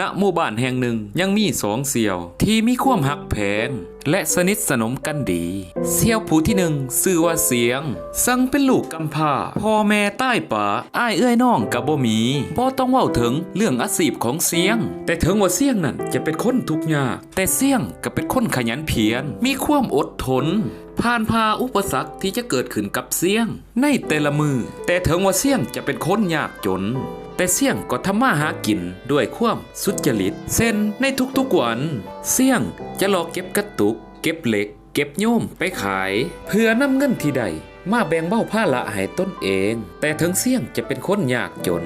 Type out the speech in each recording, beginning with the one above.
ณหมู่บ้านแห่งหนึ่งยังมีสองเสี่ยว ที่มีความหักแพงและสนิทสนมกันดี เสี่ยวผู้ที่หนึ่งชื่อว่าเสียงซึ่งเป็นลูกกำพร้าพ่อแม่ใต้ป่าอ้ายเอื้อยน้องกับบ่มีบ่ต้องเว้าถึงเรื่องอาชีพของเสียง แต่ถึงว่าเสียงนั่นจะเป็นคนทุกข์ยากแต่เสียงก็เป็นคนขยันเพียรมีความอดทนผ่านพาอุปสรรคที่จะเกิดขึ้นกับเสียง ในแต่ละมือ แต่ถึงว่าเสียงจะเป็นคนยากจน แต่เสี่ยงก็ทำมาหากินด้วยความสุจริตเส้นในทุกๆวัน เสี่ยงจะหลอกเก็บกระตุก เก็บเหล็ก เก็บโยมไปขาย เพื่อนำเงินที่ใดมาแบ่งเบ้าผ้าละให้ตนเอง แต่ถึงเสี่ยงจะเป็นคนยากจน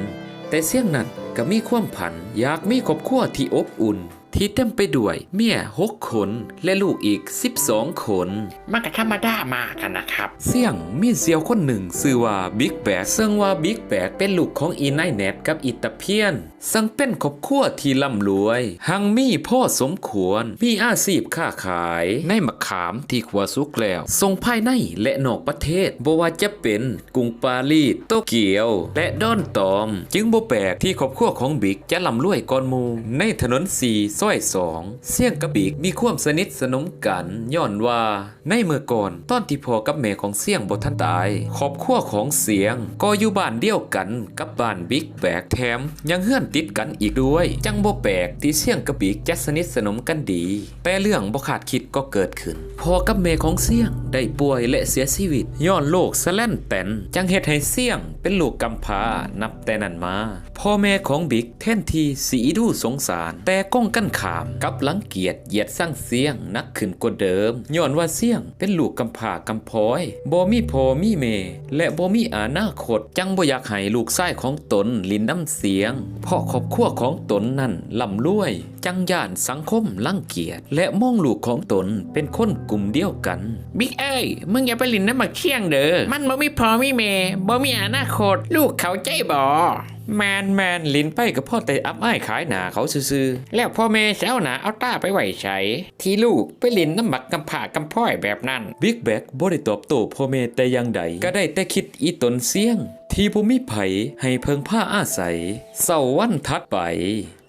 แต่เสี่ยงนั้นก็มีความผัน อยากมีครอบครัวที่อบอุ่น ที่เต็มไปด้วย เมียหกคนและลูกอีก 12 คน มันก็ธรรมดามากกันนะครับ เสี่ยงมีเซียวคนหนึ่งชื่อว่าบิ๊กแบกซึ่งว่าบิ๊กแบกเป็นลูกของอีไนแนทกับอีตาเพียน ซึ่งเป็นครอบครัวที่ร่ำรวย หังมีพ่อสมควร มีอาชีพค้าขาย ในมะขามที่ขัวสุกแล้วส่งภายในและนอกประเทศบ่ว่าจะเป็นกรุงปารีสโตเกียว และดอนตอม จึงบ่แปลกที่ครอบครัวของบิ๊กจะร่ำรวยก่อนมู ในถนนสี่ซอยสองเสี่ยงกับบิ๊กมีความสนิทสนมกันย้อนว่า ในเมื่อก่อนตอนที่พ่อกับแม่ของเสี่ยงบ่ทันตายครอบครัวของเสียง ก็อยู่บ้านเดียวกันกับบ้านบิ๊กแบกแถมยังเฮื่อนติดกันอีกด้วย จังบ่แปลกที่เสี่ยงกับบิ๊กจะสนิทสนมกันดี แต่เรื่องบ่คาดคิดก็เกิดขึ้นพ่อกับแม่ของเสี่ยงได้ป่วยและเสียชีวิตย้อนโรคสแลนแตนจังเฮ็ดให้เสี่ยงเป็นลูกกำพร้านับแต่นั้นมา พ่อแม่ของบิ๊กแท่นทีสีดูสงสาร แต่ก้องกันขามกับหลังเกียจเหยียดสร้างเสียงนักขึ้นกว่าเดิมย้อนว่าเสียงเป็นลูกกำพร้ากำพร้อยบ่มีพ่อมีแม่และบ่มีอนาคต จังบ่อยากให้ลูกชายของตนลินน้ำเสียง เพราะครอบครัวของตนนั้นล่ำรวย จังย่านสังคมลังเกียจและมองลูกของตนเป็นคนกลุ่มเดียวกันบิ๊กเอ้ยมึงอย่าไปลินน้ำมาเคี่ยงเด้อมันบ่มีพอมีเมบ่มีอนาคต ลูกเขาใจบ่ แมนแมนลินไปกับพ่อแต่อับอ้ายขายหนาเขาซื่อแล้วพ่อเมเจ้าหนาเอาต้าไปไหวใช้ที่ลูกไปลินน้ำหมักกำผ่ากำพ้อยแบบนั้นบิ๊กแบกบ่ได้ตอบโต้พ่อแม่แต่อย่างใด ก็ได้แต่คิดอีตนเสียง ที่บ่มีไผให้เพิงผ้าอาศัยเศร้าวันถัดไป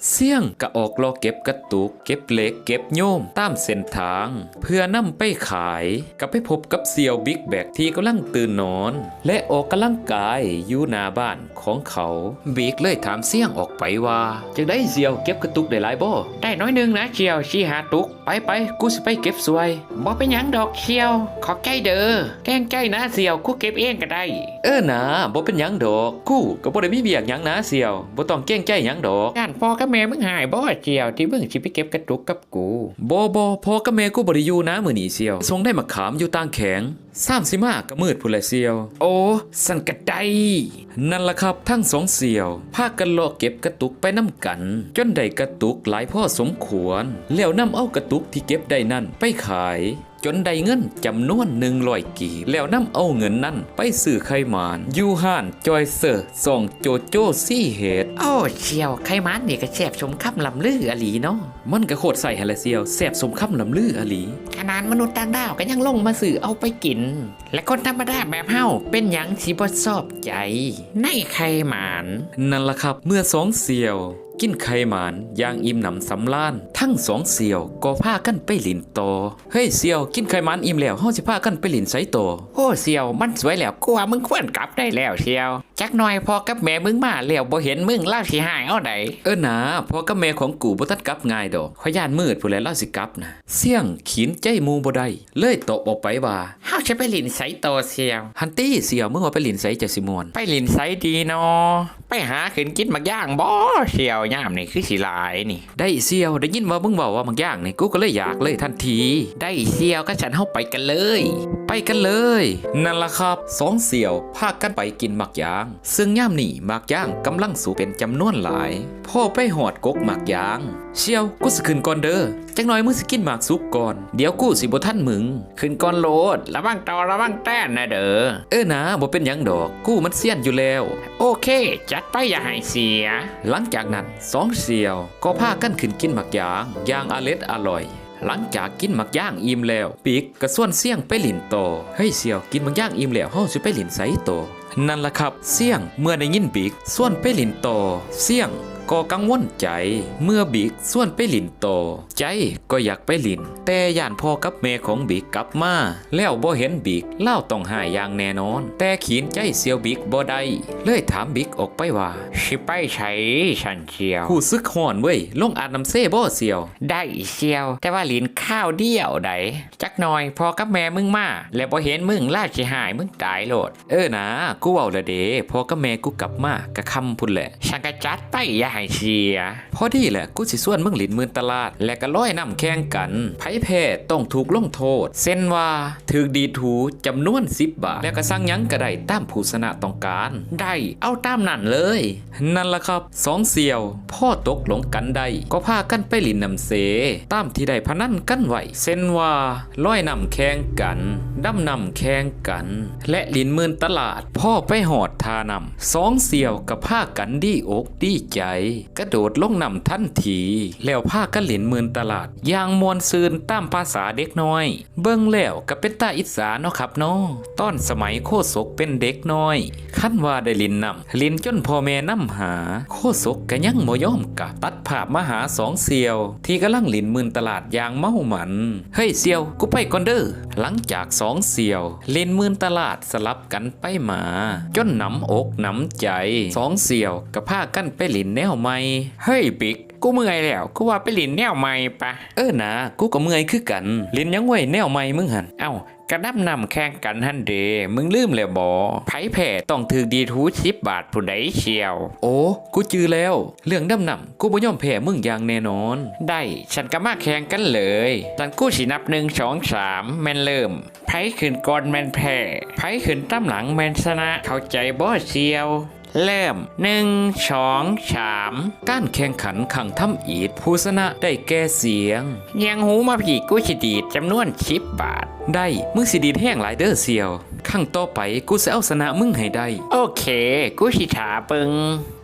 เสียงก็ออกลอเก็บกระตุก เก็บเหล็กเก็บโยมตามเส้นทาง เพื่อนำไปขายก็ไปพบกับเซียวบิ๊กแบกที่กำลังตื่นนอน และออกกำลังกายอยู่หน้าบ้านของเขาบิ๊กเลยถามเสียงออกไปว่าจังได้เซียวเก็บกระตุกได้หลายบ่ได้น้อยนึงนะเชียวชี้หาตุก ไปไปกูสิไปเก็บสวยบ่เป็นหยังดอกเชียว ขอใจเด้อแกล้งใจนะเสียวกูเก็บเองก็ได้ เออนะบ่เป็นหยังดอกกูก็บ่ได้มีเบียกหยังนะเสี่ยวบ่ต้องเก้งใจหยังดอกย่านพอกับแม่มึงหายบ่เชียวที่มึงสิไปเก็บกระตุกกับกูบ่บ่พ่อกับแม่กูบ่ได้อยู่นะมื้อนี้เสี่ยวส่งได้มาขามอยู่ต่างแข็งสามสิมาก็มืดพุ่นแหละเสี่ยว โอ้สันกระไดนั่นล่ะครับทั้งสองเสี่ยวพากันเลาะเก็บกระตุกไปน้ำกัน จนได้กระตุกหลายพ่อสมควร แล้วนำเอากระตุกที่เก็บได้นั่นไปขาย จนได้เงินจำนวนหนึ่งร้อยกีบแล้วนำเอาเงินนั่นไปซื้อไข่หมานอยู่ห้านจอยเซอร์ส่องโจโจ้ซี่เฮดโอ้เชียวไขมันนี่ก็แสบสมคำลำลืออหลีเนาะมันก็โคตรใส่ฮะละเซียวแสบสมคำลำลืออหลีขนาดมนุษย์ต่างดาวก็ยังลงมาสื่อเอาไปกิน และคนธรรมดาแบบเฮาเป็นหยังสิบ่ชอบใจ ในไข่หมานนั่นล่ะครับเมื่อสองเสี่ยว กินไข่หมานย่างอิ่มหนำสำล้าน ทั้งสองเสี่ยวก็พากันไปหลินโตเฮ้ยเสี่ยวกินไข่หมานอิ่มแล้วเฮาสิพากันไปหลินไสโตโอ้เสียวมันสวยแล้วกูว่ามึงควรกลับได้แล้วเชียวจักหน่อยพอกับแม่มึงมาแล้วบ่เห็นมึงเล่าสิหายเอาไดเออนะพอกับแม่ของกูบ่ทันกลับง่ายดอกขอย่านมืดผู้แลเล่าสิกลับนะเสี่ยงขีนใจมูบ่ได้เลยตอบออกไปว่าเฮาจะไปหลินไสโตเสียวฮันตี้เสี่ยวมึงว่าไปหลินไสจะสิมวนไปหลินไสดีเนาะไปหาขึ้นกินมักย่างบ่เชียวยามนี่คือสิหลายนี่ ได้เสี่ยวได้ยินว่ามึงบอกว่าบางอย่างนี่กูก็เลยอยากเลยทันที ได้เสียวก็ฉันเฮาไปกันเลย ไปกันเลย นั่นล่ะครับสองเสี่ยวพากันไปกินหมักยาง ซึ่งย่ามนี่หมักยางกำลังสูเป็นจำนวนหลายพ่อไปหอดกกหมักยาง เชียวกูสิขึ้นก่อนเด้อจังน้อยมึงสิกินหมากสุกก่อน เดี๋ยวกูสิบ่ทันมึง ขึ้นก่อนโลดระวังตอระวังแต้นนะเด้อเออนะบ่เป็นหยังดอก กูมันเสี้ยนอยู่แล้ว โอ เค จัดไปอย่าให้เสีย หลังจากนั้นสองเสี่ยว ก็พากันขึ้นกินหมักยางอย่างอเล็ดอร่อย หลังจากกินหมักย่างอิ่มแล้ว ปีกกระส่วนเสี่ยงไปหลินโตอเฮ้ยเสี่ยวกินหมักย่างอิ่มแล้วเฮาสิไปหลินไสโตนั่นล่ะครับ เสี่ยงเมื่อได้ยินปีกส่วนไปหลินโตเสี่ยง ก็กังวลใจ เมื่อบิ๊กส่วนไปหลินโตอใจก็อยากไปหลิน แต่ย่านพ่อกับแม่ของบิ๊กกลับมา แล้วบ่เห็นบิ๊กเล่าต้องหายอย่างแน่นอน แต่ขีนใจเซียวบิ๊กบ่ได้เลยถามบิ๊กออกไปว่าสิไปใช้ฉันเชียวผู้ซึกห่อนเว้ยลงอาบน้ำเซ่บ่เซียว ได้เชียว แต่ว่าหลินข้าวเดียวใดจักหน่อยพอกับแม่มึงมาแล้วพอเห็นมึงล่าสิหายมึงตายโลด เออนะกูเว้าและเด้พอกับแม่กูกลับมากะคำพุ่นแหละฉันก็จัดไปอย่าให้เชีย พอดีแหละกูสิส่วนมึงหลินมืนตลาด และก็ร้อยนำแข่งกันไผแพ้ต้องถูกลงโทษ เส้นว่าถึกดีถูจำนวน 10 บาท แล้วก็สั่งยังก็ได้ตามผู้ชนะต้องการ ได้เอาตามนั่นเลย นั่นละครับสองเสี่ยว พ่อตกหลงกันได้ก็พากันไปหลินนำเส ตามที่ได้พนันกันไว้เส้นว่าร้อยนำแข่งกันดำนำแข่งกัน และหลินมืนตลาด พ่อไปหอดทานำสองเสี่ยวกับพากันดีอกดีใจกระโดดลงนำทันที แล้วพากันหลินมืนตลาดยางมวลซืนตามภาษาเด็กน้อย เบิ่งแล้วก็เป็นตาอิสาเนาะครับเนาะตอนสมัยโคศกเป็นเด็กน้อยขั้นว่าได้ลินนำลินจนพ่อแม่นำหา โคศกก็ยังบ่ยอมกลับตัดภาพมาหาสองเซียว ที่กำลังลินมืนตลาดยางเมาหมันเฮ้ยเซียวกูไปก่อนเด้อหลังจากสองเซียวลินมืนตลาดสลับกันไปมา จนหนำอกหนำใจสองเซียวก็พากันไปลินแนวใหม่ เฮ้ยบิ๊กกูเมื่อยแล้วกูว่าไปหลินแนวใหม่ปะเออนะกูก็เมื่อยคือกันลินยังไว้แนวใหม่มึงหันเอ้ากระดับนำแข่งกันฮันเด มึงลืมแล้วบอไผแผ่ต้องถือดีทูสิบบาทผู้ใดเชียว โอ้ กูจือแล้ว เรื่องดำนำกูบ่ยอมแพ้มึงอย่างแน่นอน ได้ ฉันก็มาแข่งกันเลยตอนกูสินับหนึ่งสองสามแมนเริ่มไผขึ้นก่อนแมนแพ้ไผขึ้นตั้มหลังแมนชนะ เข้าใจบ่เชียว เริ่มหนึ่งสองสามการแข่งขันขังทำอีดผู้ชนะได้แก่เสียง ยังหูมาผีกูสิดีดจำนวนชิบบาท ได้มึงสิดีดแห้งหลายเด้อเซียว ข้างต่อไปกูจะเอาชนะมึงให้ได้ โอเค กูสิถาปึง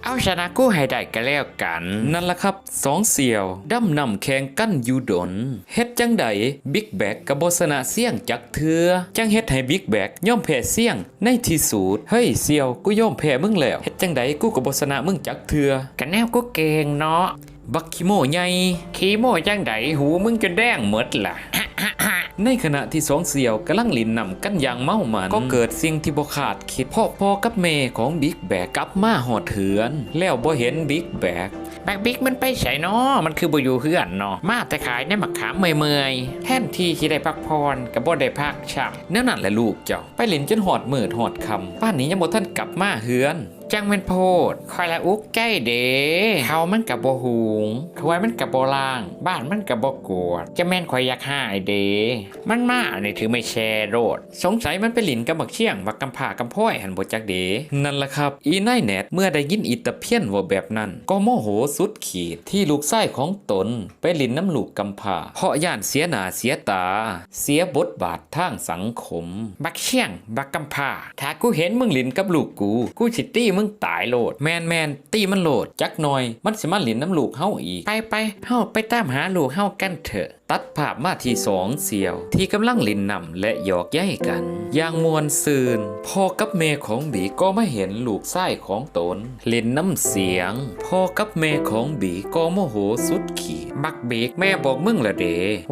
เอาชนะกูให้ได้ก็แล้วกัน นั่นล่ะครับสองเสี่ยวดำนำแข่งกันอยู่ดนเฮ็ดจังใดบิ๊กแบกกับบสนะเสี่ยงจักเทือจังเฮ็ดให้บิ๊กแบกย่อมแพ้เสี่ยงในที่สุดเฮ้ยเสี่ยวกูย่อมแพ้มึงแล้วเฮ็ดจังใดกูกับบสนะมึงจักเทือกันแนวกูเก่งเนาะบักคิโมใหญ่ขี้โม่จังไดหูมึงจะแดงหมดล่ะ ในขณะที่สองเสี่ยวกำลังลินนำกันอย่างเมามันก็เกิดสิ่งที่บ่คาดคิดพ่อพ่อกับแม่ของบิ๊กแบกกลับมาหอดเถือน แล้วบ่เห็นบิ๊กแบกแบกบิ๊กมันไปใส่เนาะมันคือบ่อยู่เฮือนเนาะมาแต่ขายในมะขามเมื่อยๆแทนที่สิได้พักพรกับบ่ได้พักช้ำแนวนั้นแหละลูกเจ้าไปเล่นจนหอดมืดหอดคำป้านนี้ยังบ่ท่านกลับมาเฮือน จังเป็นโพดคอยละอุกใจเดเขามันกับบหุงถวยมันกับบล่าง บ้านมันกับบกวด จะแม่นคอยอยากหายเดมันมาในถือไม่แชร์โรด สงสัยมันไปหลินกับบักเชี่ยงบักกำผากำพ้อยหันบจักเดนั่นละครับ อีนายแนทเมื่อได้ยินอิตาเพียนว่าแบบนั้น ก็โมโหสุดขีดที่ลูกชายของตน ไปหลินน้ำลูกกำพร้าเพราะย่านเสียหน้าเสียตา เสียบทบาททางสังคม บักเชี่ยง บักกำผาถ้ากูเห็นมึงหลินกับลูกกู กูสิตี้มึงตายโหลด แมนแมนตีมันโหลด จักหน่อย มันสิมาหลินน้ำลูกเฮาอีก ไปไปเฮาไปตามหาลูกเฮากันเถอะ ตัดภาพมาที่สองเสี่ยว ที่กำลังลินนำและหยอกใย้กันอย่างมวลซืนพ่อกับแม่ของบีก็ไม่เห็นลูกชายของตนเล่นน้ำเสียงพ่อกับแม่ของบีก็โมโหสุดขีดบักเบกแม่บอกมึงละเด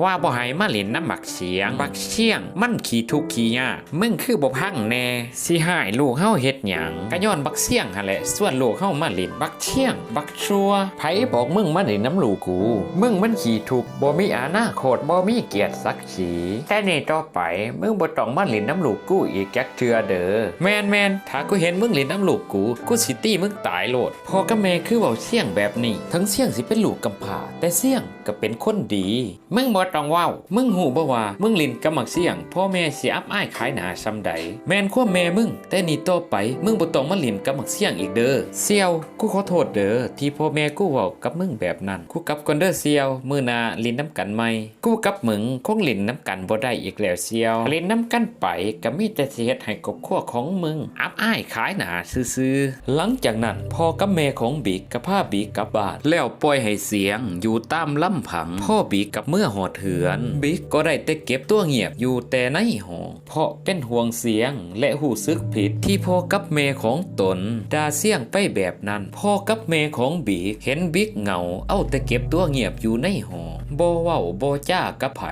ว่าบ่ให้มาเล่นน้ำบักเสียง บักเชี่ยง มันขี้ทุกขี้ยากมึงคือบ่พังแน่สิหายลูกเฮาเฮ็ดหยังก็ย้อนบักเสี่ยงหั่นแหละส่วนลูกเฮามาเล่นบักเชี่ยง บักชัวไผบอกมึงมาเล่นน้ำลูกกู มึงมันขี้ทุกบ่มีอานาโคตรบ่มีเกียรติศักดิ์ศรีแต่นี่ต่อไปมึงบ่ต้องมาเล่นน้ำลูกกูอีกจักเทือเด้อแมนแมนถ้ากูเห็นมึงเล่นน้ำลูกกูกูสิตี้มึงตายโหลดพ่อกับแม่คือเบาเสี่ยงแบบนี้ ทั้งเสี่ยงสิเป็นลูกกำพร้าแต่เสี่ยงก็เป็นคนดี มึงบ่ต้องว้าวมึงหูบ่ว่ามึงหลินกับมักเสี่ยงพ่อแม่สิอับอ้ายขายหนาซ้ำใดแม่นควบแม่มึง แต่นี่ต่อไปมึงบ่ต้องมาลินกับมักเสี่ยงอีกเด้อเสี่ยวกูขอโทษเด้อที่พ่อแม่กูเว้ากับมึงแบบนั้นกูกลับก่อนเด้อเสี่ยวมื้อหน้าลินน้ำกันใหม่กู้กับมึงคงเล่นน้ำกันบ่ได้อีกแล้วเสียวเล่นน้ำกันไปก็มีแต่สิเฮ็ดให้ครอบครัวของมึง อับอ้ายขายหนาซื่อหลังจากนั้นพ่อกับแม่ของบิ๊กกับพาบิ๊กกลับบ้านแล้วปล่อยให้เสียงอยู่ตามลำพัง พ่อบิ๊กกับเมื่อหอดเหือน บิ๊กก็ได้แต่เก็บตัวเงียบอยู่แต่ในห้องเพราะเป็นห่วงเสียงและหูซึกผิดที่พ่อกับแม่ของตนดาเสียงไปแบบนั้นพ่อกับแม่ของบิ๊กเห็นบิ๊กเหงาเอาแต่เก็บตัวเงียบอยู่ในห้องบ่เว้าบจ้ากับไผ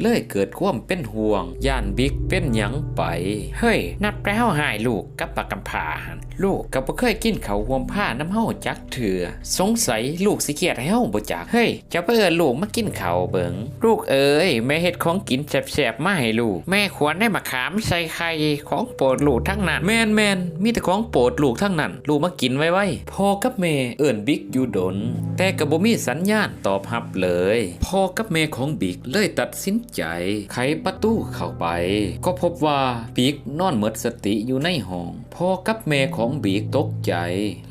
เลยเกิดความเป็นห่วง ย่านบิ๊กเป็นหยังไป เฮ้ย นับแล้วหายลูกกับปากกำพาลูกก็บ่เคยกินเขาวห่วมผ้าน้ำเฮาจักเถื่อสงสัยลูกสิเครียดให้เฮาบ่จัก เฮ้ย จะไปเอิ้นลูกมากินเขาเบิงลูกเอ้ยแม่เฮ็ดของกินแซ่บๆมาให้ลูก แม่ควรได้มะขามใส่ไข่ของโปรดลูกทั้งนั้น แมนแมนมีแต่ของโปรดลูกทั้งนั้น ลูกมากินไว้ไว้พ่อกับแม่เอิ่นบิ๊กอยู่ดน แต่ก็บ่มีสัญญาณตอบรับเลยพ่อกับแม่ของบิ๊กเลยตัดสินใจ ไขประตูเข้าไป ก็พบว่าบิ๊กนอนหมดสติอยู่ในห้องพ่อกับแม่ของบิ๊กตกใจ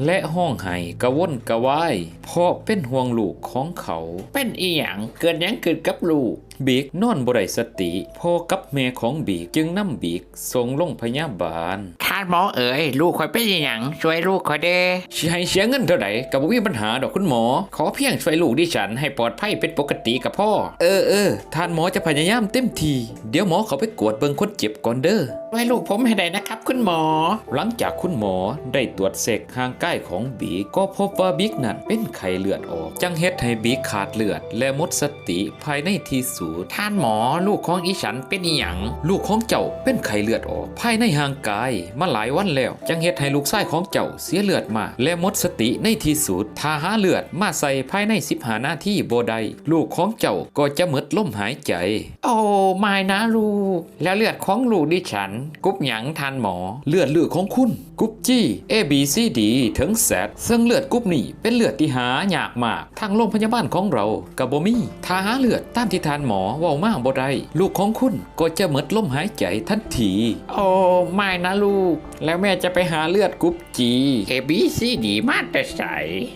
และห้องไห้กระวนกระวายเพราะเป็นห่วงลูกของเขา เป็นอีหยังเกิดยังเกิดกับลูกบิ๊กนอนบ่ได้สติพ่อกับแม่ของบิ๊กจึงนำบิ๊กส่งโรงพยาบาลานหมอเอ๋ยลูกคอยเป็นอีหยังช่วยลูกคอยเด้สิให้เสียเงินเท่าไหร่กับบ่มีปัญหาดอกคุณหมอ ขอเพียงช่วยลูกดิฉันให้ปลอดภัยเป็นปกติกับพ่อ เออเออท่านหมอจะพยายามเต็มทีเดี๋ยวหมอเขาไปกวดเบิ่งคนเจ็บก่อนเด้อช่วยลูกผมให้ได้นะครับ คุณหมอ หลังจากคุณหมอได้ตรวจเสกห่างกายของบีก็พบว่าบิ๊กนั้นเป็นไข้เลือดออก จังเฮ็ดให้บิ๊กขาดเลือด และหมดสติภายในที่สุดท่านหมอลูกของอีฉันเป็นอีหยังลูกของเจ้าเป็นไข้เลือดออก ภายในห่างกายมาหลายวันแล้วจังเฮ็ดให้ลูกชายของเจ้าเสียเลือดมา และหมดสติในที่สุดถ้าหาเลือดมาใส่ภายใน15นาทีบ่ได้ลูกของเจ้าก็จะหมดลมหายใจ โอ้ไม่นะลูก แล้วเลือดของลูกดิฉันกรุ๊ปหยังทานหมอ เลือดเลือดของคุณกรุ๊ปจี้ A B C D ถึง Z ซึ่งเลือดกรุ๊ปนี้เป็นเลือดที่หายากมาก ทางโรงพยาบาลของเรากับบ่มีถ้าหาเลือดตามที่ทานหมอเว้ามาบ่ได้ลูกของคุณก็จะหมดลมหายใจทันที โอ้ไม่นะลูก hope แล้วแม่จะไปหาเลือดกรุ๊ปจีเอบีซีดีมาแต่ใส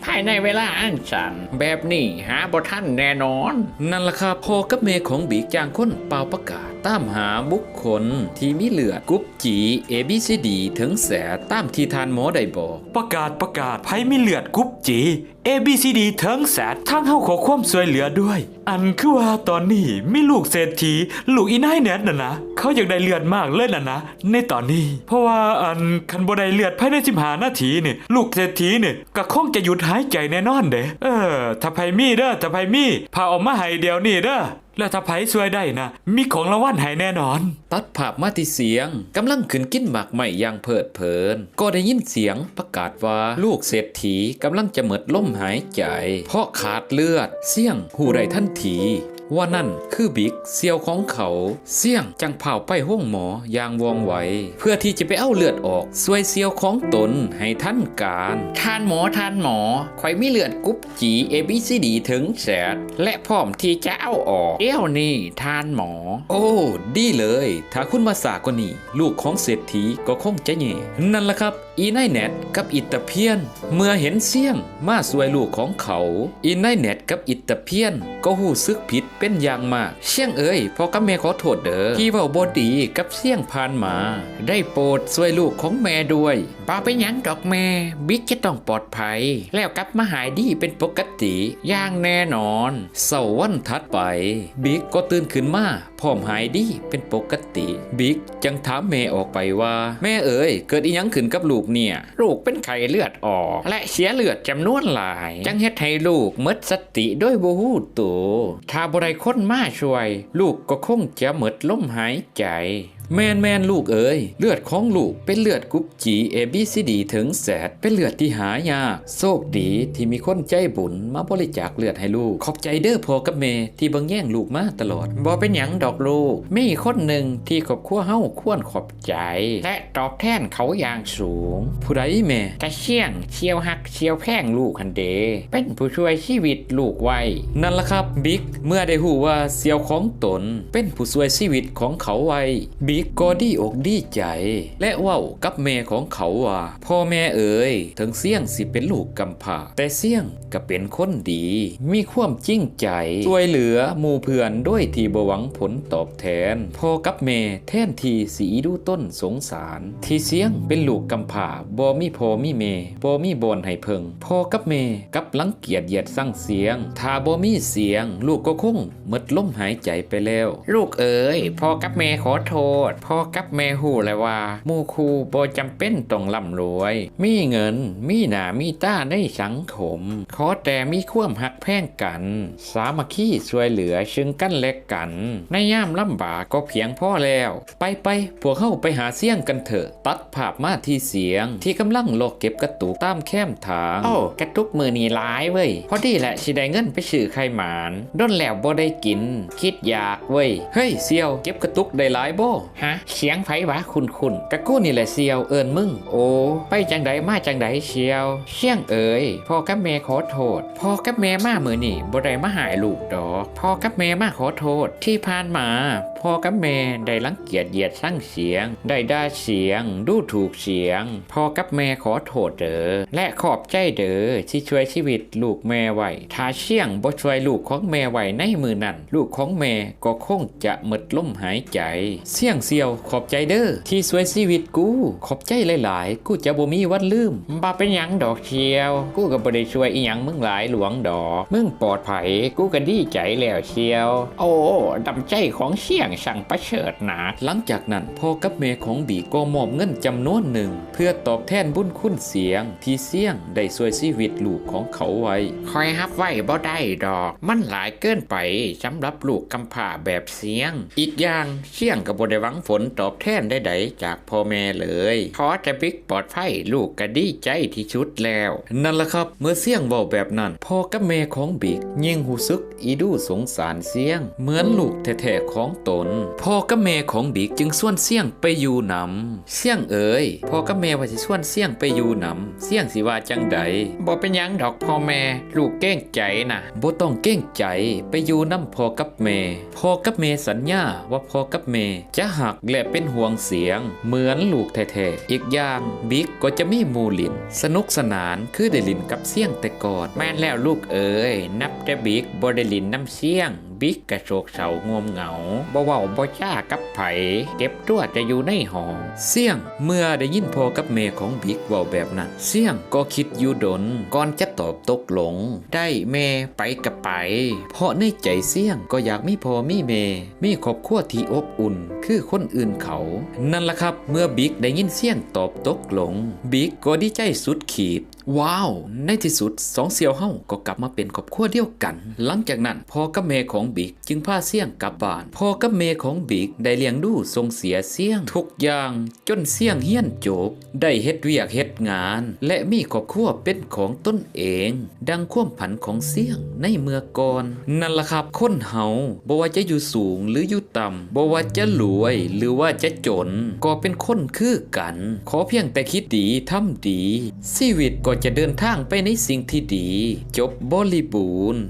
ภายในเวลาอันสั้นแบบนี้หาบ่ท่านแน่นอน นั่นล่ะครับพ่อกับแม่ของบีกจางคนเป่าประกาศตามหาบุคคลที่มีเลือดกรุ๊ปจี A B C D ถึงแสตามที่ทานหมอได้บอก ประกาศประกาศไผมีเลือดกรุ๊ปจี A B C D เทิงแสดทางเฮาขอความช่วยเหลือด้วย อันคือว่าตอนนี้มีลูกเศรษฐีลูกอีนายแนทน่ะนะ เขาอยากได้เลือดมากเลยน่ะนะ ในตอนนี้ เพราะว่าอันคันบ่ได้เลือดภายใน15นาทีนี่ ลูกเศรษฐีนี่ก็คงจะหยุดหายใจแน่นอนเด้เออถ้าไผมีเด้อถ้าไผมีพาออกมาให้เดี๋ยวนี้เด้อแล้วถ้าไผช่วยได้นะ มีของรางวัลให้แน่นอน ตัดภาพมาที่เสียงกำลังขึ้นกินหมากใหม่อย่างเพลิดเพลิน ก็ได้ยินเสียงประกาศว่าลูกเศรษฐีกำลังจะหมดลมหายใจ เพราะขาดเลือด เสี่ยงหูได้ทันที ว่านั่นคือบิ๊กเซียวของเขาเสี่ยงจังเผาไปห้องหมออย่างวองไวเพื่อที่จะไปเอาเลือดออกซวยเซียวของตนให้ท่านการท่านหมอท่านหมอข่อยมีเลือดกรุ๊ปจีเอบีซีดีถึงแสดและพร้อมที่จะเอาออกเดี๋ยวนี้ท่านหมอ โอ้ดีเลย ถ้าคุณมาสากว่านี้ลูกของเศรษฐีก็คงจะแย่นั่นละครับอีไนเน็ตกับอิตาเพียน เมื่อเห็นเสี่ยงมาสวยลูกของเขา อีไนเน็ตกับอิตาเพียนก็หูซึกผิดเป็นอย่างมาก เสี่ยงเอ๋ยพ่อกับแม่ขอโทษเด้อที่เว่าบดีกับเสี่ยงผ่านมา ได้โปรดสวยลูกของแม่ด้วยป้าไปหยังดอกแม่ บิ๊กจะต้องปลอดภัย แล้วกลับมาหายดีเป็นปกติอย่างแน่นอนเสาร์วันถัดไป บิ๊กก็ตื่นขึ้นมา พร้อมหายดีเป็นปกติ บิ๊กจังถามแม่ออกไปว่า แม่เอ๋ยเกิดอีหยังขึ้นกับลูกเนี่ยลูกเป็นไข้เลือดออก และเสียเลือดจำนวนหลาย จังเฮ็ดให้ลูกมดสติด้วยบ่ฮู้ตัวถ้าบ่ได้คนมาช่วย ลูกก็คงจะหมดลมหายใจ แมนแมนลูกเอ๋ยเลือดของลูกเป็นเลือดกุ๊ปจีเอบีซีดีถึงแสดเป็นเลือดที่หายากโชคดีที่มีคนใจบุญมาบริจาคเลือดให้ลูก ขอบใจเด้อพ่อกับแม่ที่เบังแย่งลูกมาตลอดบ่เป็นหยังดอกลูกมีคนหนึ่งที่ครอบครัวเฮาควรขอบใจ และตอบแทนเขาอย่างสูง ผู้ใดแม่กระเชี่ยงเชียวหักเชียวแพงลูกคันเด เป็นผู้ช่วยชีวิตลูกไว้ นั่นละครับบิ๊กเมื่อได้หูว่าเสียวของตน เป็นผู้ช่วยชีวิตของเขาไว้บิ๊กบิ๊ก็ดีอกดีใจ และเว้ากับแม่ของเขาว่า พ่อแม่เอ๋ยถึงเสี่ยงสิเป็นลูกกำพร้าแต่เสี่ยงก็เป็นคนดี มีความจริงใจช่วยเหลือหมู่เพื่อนด้วยที่บหวังผลตอบแทน พ่อกับแม่แท่นทีสีดูต้นสงสาร ที่เสี่ยงเป็นลูกกำพร้าบ่มีพ่อมีแม่บ่มีบอนให้เพิงพ่อกับแม่กับลังเกียจเหยียดสั่งเสียงถ้าบ่มีเสียง ลูกก็คงหมดลมหายใจไปแล้ว ลูกเอ๋ยพ่อกับแม่ขอโทษพ่อกับแม่หูเลยว่ามู่ครูบ่จำเป็นต้องร่ำรวย มีเงิน มีหนามีตาในสังคม ขอแต่มีความหักแพ่งกัน สามัคคีช่วยเหลือซึ่งกันและกัน ในย่ามลำบากก็เพียงพ่อแล้ว ไปไปพวกเข้าไปหาเสียงกันเถอะ ตัดภาพมาที่เสียง ที่กำลังโลกเก็บกระตุกตามแคมทางโอ้กระตุกมือนีร้ายเว้ยพอดีแหละสิได้เงินไปซื้อไข่หมานด้นแล้วบ่ได้กิน คิดอยากเว้ยเฮ้ยเซียวเก็บกระตุกได้หลายบ่ฮะเสียงไผวะคุณคุณกะกู้นี่แหละเซียวเอิญมึง โอ้ไปจังใดมาจังใดเชียวเชี่ยงเอ๋ยพ่อกับแม่ขอโทษพ่อกับแม่มาเมือนี่บ่ได้มาหายลูกดอกพ่อกับแม่มาขอโทษที่ผ่านมา พ่อกับแม่ได้รังเกียจเหยียดสั่งเสียง ได้ด่าเสียง ดูถูกเสียง พ่อกับแม่ขอโทษเด้อและขอบใจเด้อที่ช่วยชีวิตลูกแม่ไว้ถ้าเชี่ยงบ่ช่วยลูกของแม่ไว้ในมือนั้นลูกของแม่ก็คงจะหมดลมหายใจ เสียงเซียวขอบใจเด้อที่สวยชีวิตกูขอบใจหลายๆ กูจะบ่มีวันลืมบ่เป็นหยังดอกเชียว กูก็บ่ได้ช่วยอีหยังมึงหลายหลวงดอกมึงปลอดภัยกูก็ดีใจแล้วเชียว โอ้ดำใจของเสี่ยงสั่งประเสริฐหนาหลังจากนั้นพ่อกับแม่ของบีก็มอบเงินจำนวนหนึ่ง เพื่อตอบแทนบุญคุณเสียง ที่เสียงได้ช่วยชีวิตลูกของเขาไว้คอยฮับไว้บ่ได้ดอก มันหลายเกินไปสำหรับลูกกำพร้าแบบเสียง อีกอย่างเสี่ยงก็บ่ได้หวังผลตอบแทนใดๆจากพ่อแม่เลยขอจะบิ๊กปลอดภัยลูกก็ดีใจที่สุดแล้ว นั่นละครับ เมื่อเสียงเว้าแบบนั้นพ่อกับแม่ของบิ๊กยิ่งหูซึกอีดูสงสารเสียง เหมือนลูกแท้ๆของตนพ่อกับแม่ของบิ๊กจึงส่วนเสียงไปอยู่นำเสียงเอ๋ยพ่อกับแม่ว่าสิส่วนเสียงไปอยู่นำเสียงสิว่าจังใดบ่เป็นยังดอกพ่อแม่ ลูกเก้งใจนะบ่ต้องเก้งใจไปอยู่น้ำพ่อกับแม่พ่อกับแม่สัญญาว่าพ่อกับแม่จะหักและเป็นห่วงเสียง เหมือนลูกแท้ๆอีกอย่างบิ๊กก็จะมีมูลิน สนุกสนานคือได้ลินกับเสียงแต่ก่อนแม่นแล้วลูกเอ๋ยนับแต่บิ๊กบ่ได้ลินน้ำเสียง บิ๊กกระโศกเศร้างวมเหงาบ่เว้าบ่จ้ากับไผเก็บตัวจะอยู่ในห้องเสี่ยงเมื่อได้ยินพ่อกับแม่ของบิ๊กเว้าแบบนั้นเสี่ยงก็คิดอยู่ดนก่อนจะตอบตกหลง ได้แม่ไปกับไป เพราะในใจเสี่ยงก็อยากมีพ่อมีแม่มีครอบครัวที่อบอุ่น คือคนอื่นเขา นั่นล่ะครับ เมื่อบิ๊กได้ยินเสี่ยงตอบตกหลง บิ๊กก็ดีใจสุดขีด ว้าว ในที่สุดสองเสี่ยวเฮาก็กลับมาเป็นครอบครัวเดียวกัน หลังจากนั้นพ่อกับแม่ของบิ๊กจึงพาเสี่ยงกลับบ้านพ่อกับแม่ของบิ๊กได้เลี้ยงดูส่งเสียเสี่ยงทุกอย่างจนเสี่ยงเฮี้ยนจบ ได้เฮ็ดเวียกเฮ็ดงาน และมีครอบครัวเป็นของตนเอง ดังความผันของเสี่ยงในเมื่อก่อนนั่นละครับคนเฮาบ่ว่าจะอยู่สูงหรืออยู่ต่ำบ่ว่าจะรวย หรือว่าจะจน ก็เป็นคนคือกัน ขอเพียงแต่คิดดีทำดีชีวิตก็ก็จะเดินทางไปในสิ่งที่ดี จบบริบูรณ์